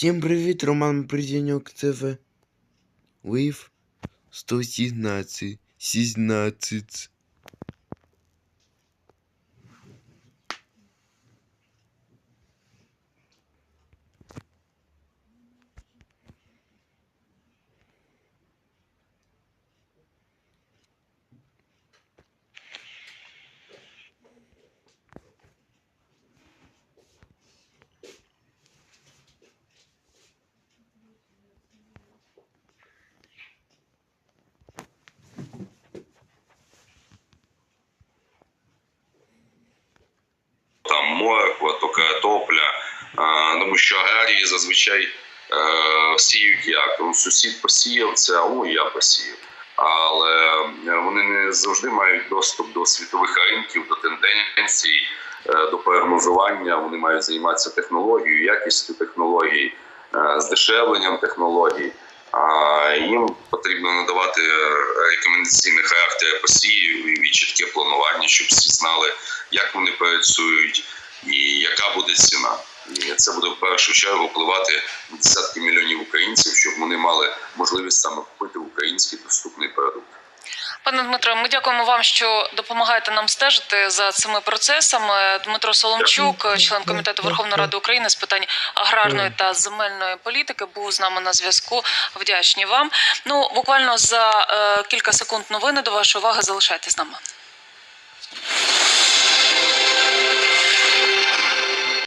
Всім привіт, Роман Придяньок, це ви. Вив 117, 16. Морква, то картопля, тому що аграрії зазвичай е, сіють як ну, сусід посіяв це, а о, я посіяв. Але е, вони не завжди мають доступ до світових ринків, до тенденцій, е, до прогнозування. Вони мають займатися технологією, якістю технологій, здешевленням технологій. А їм потрібно надавати рекомендаційний характер посівів і чітке планування, щоб всі знали, як вони працюють і яка буде ціна. І це буде в першу чергу впливати на десятки мільйонів українців, щоб вони мали можливість саме купити український доступний продукт. Пане Дмитро, ми дякуємо вам, що допомагаєте нам стежити за цими процесами. Дмитро Соломчук, член комітету Верховної Ради України з питань аграрної та земельної політики, був з нами на зв'язку. Вдячні вам. Ну буквально за е, кілька секунд новини до вашої уваги залишайтесь з нами.